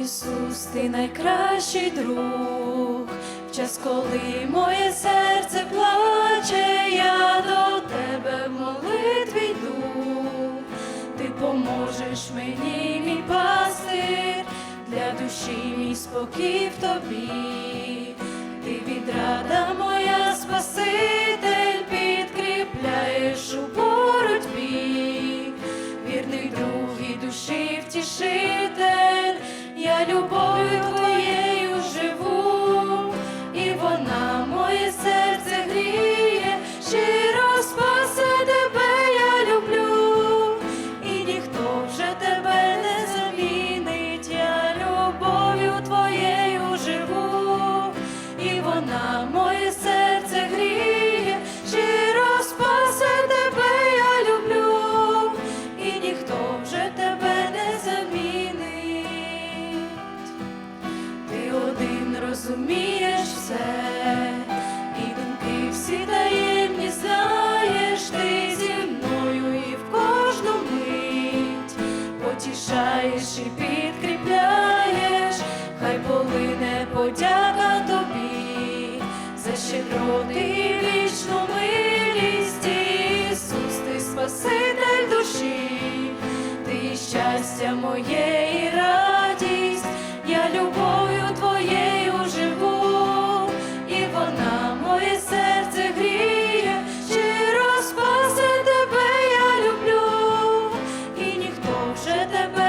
Ісус, ти найкращий друг, в час, коли моє серце плаче, я до тебе в молитві йду, ти поможеш мені, мій пастир, для душі мій спокій в тобі, розумієш все, і думки всі таємні знаєш, ти зі мною і в кожну мить потішаєш і підкріпляєш, хай полине подяка тобі за щедроти і вічну милість, Ісус, ти спаситель душі, ти щастя моє і радість. вже тебе.